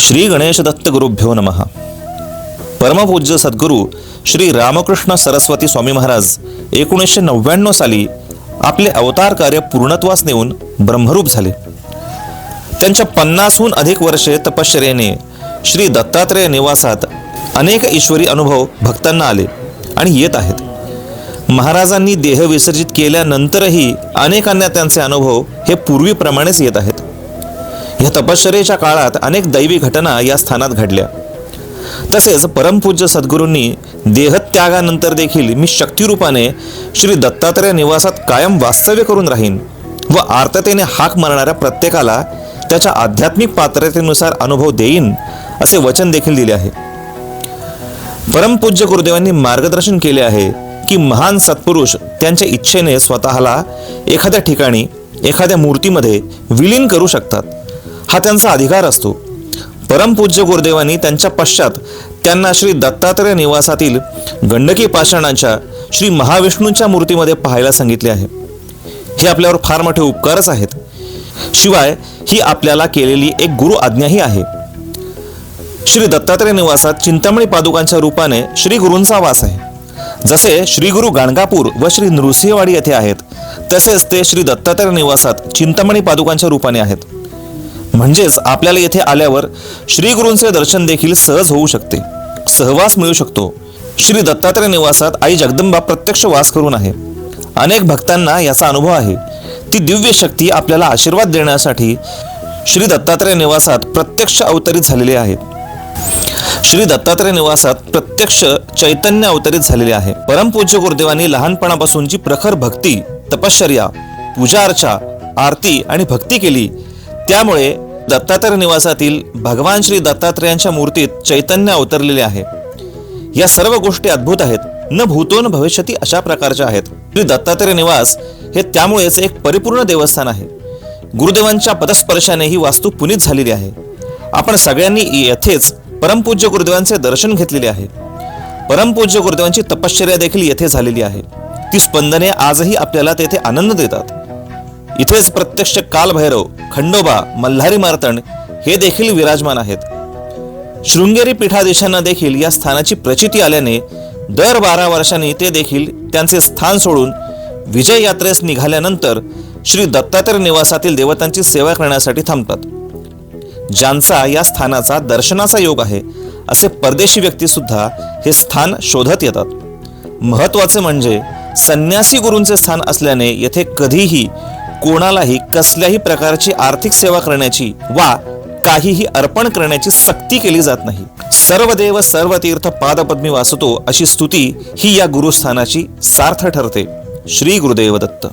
श्री गणेश दत्त गुरुभ्यो नमः. परमपूज्य सद्गुरू श्री रामकृष्ण सरस्वती स्वामी महाराज एकोणीसशे नव्याण्णव साली आपले अवतार कार्य पूर्णत्वास नेऊन ब्रह्मरूप झाले. त्यांच्या पन्नासहून अधिक वर्षे तपश्चर्याने श्री दत्तात्रेय निवासात अनेक ईश्वरी अनुभव भक्तांना आले आणि येत आहेत. महाराजांनी देह विसर्जित केल्यानंतरही अनेकांना त्यांचे अनुभव हे पूर्वीप्रमाणेच येत आहेत. या तपश्चरेच्या काळात अनेक दैवी घटना या स्थानात घडल्या. तसेच परमपूज्य सद्गुरूंनी देहत्यागानंतर देखील मी शक्तिरूपाने श्री दत्तात्रय निवासात कायम वास्तव्य करून राहीन व आर्ततेने हाक मारणाऱ्या प्रत्येकाला त्याच्या आध्यात्मिक पात्रतेनुसार अनुभव देईन असे वचन देखील दिले आहे. परमपूज्य गुरुदेवांनी मार्गदर्शन केले आहे की महान सत्पुरुष त्यांच्या इच्छेने स्वतःला एखाद्या ठिकाणी एखाद्या मूर्तीमध्ये विलीन करू शकतात. हा त्यांचा अधिकार असतो. परमपूज्य गुरुदेवांनी त्यांच्या पश्चात त्यांना श्री दत्तात्रय निवासातील गंडकी पाषाणाच्या श्री महाविष्णूंच्या मूर्तीमध्ये पाहायला सांगितले आहे. हे आपल्यावर फार मोठे उपकारच आहेत. शिवाय ही आपल्याला केलेली एक गुरु आज्ञाही आहे. श्री दत्तात्रय निवासात चिंतामणी पादुकांच्या रूपाने श्री गुरूंचा वास आहे. जसे श्री गुरु गाणगापूर व श्री नृसिंहवाडी येथे आहेत तसेच ते श्री दत्तात्रय निवासात चिंतामणी पादुकांच्या रूपाने आहेत. म्हणजेच आपल्याला येथे आल्यावर श्रीगुरूंचे दर्शन देखील सहज होऊ शकते. सहवास मिळू शकतो. श्री दत्तात्रय निवासात आई जगदंबा प्रत्यक्ष वास करून आहे. अनेक भक्तांना याचा अनुभव आहे. ती दिव्य शक्ती आपल्याला आशीर्वाद देण्यासाठी श्री दत्तात्रय निवासात प्रत्यक्ष अवतरित झालेली आहे. श्री दत्तात्रय निवासात प्रत्यक्ष चैतन्य अवतरित झालेले आहे. परमपूज्य गुरुदेवांनी लहानपणापासूनची प्रखर भक्ती तपश्चर्या पूजा अर्चा आरती आणि भक्ती केली. त्यामुळे दत्तात्रय निवासातील भगवान श्री दत्तात्रयांच्या मूर्तीत चैतन्य अवतरलेले आहे. या सर्व गोष्टी अद्भुत आहेत. न भूतोन भविष्यती अशा प्रकारच्या आहेत. श्री दत्तात्रय निवास हे त्यामुळेच एक परिपूर्ण देवस्थान आहे. गुरुदेवांच्या पदस्पर्शाने ही वास्तू पुनीत झालेली आहे. आपण सगळ्यांनी येथेच परमपूज्य गुरुदेवांचे दर्शन घेतलेले आहे. परमपूज्य गुरुदेवांची तपश्चर्या देखील येथे झालेली आहे. ती स्पंदने आजही आपल्याला तेथे आनंद देतात. इथेच प्रत्यक्ष कालभैरव खंडोबा मल्हारी मार्तंड हे देखील विराजमान आहेत. शृंगेरी पीठाधीशांना देखील या स्थानाची प्रचिती आल्याने दर बारा वर्षांनी ते देखील त्यांचे स्थान सोडून विजय यात्रेस निघाल्यानंतर श्री दत्तात्रय निवासातील देवतांची सेवा करण्यासाठी थांबतात. ज्यांचा या स्थानाचा दर्शनाचा योग आहे असे परदेशी व्यक्ती सुद्धा हे स्थान शोधत येतात. महत्त्वाचे म्हणजे संन्यासी गुरूंचे स्थान असल्याने येथे कधीही कोणालाही कसल्याही प्रकारची आर्थिक सेवा करण्याची वा काहीही अर्पण करण्याची सक्ती केली जात नाही. सर्व देव सर्व तीर्थ पादपद्मी वासतो अशी स्तुती ही या गुरुस्थानाची सार्थ ठरते. श्री गुरुदेव दत्त.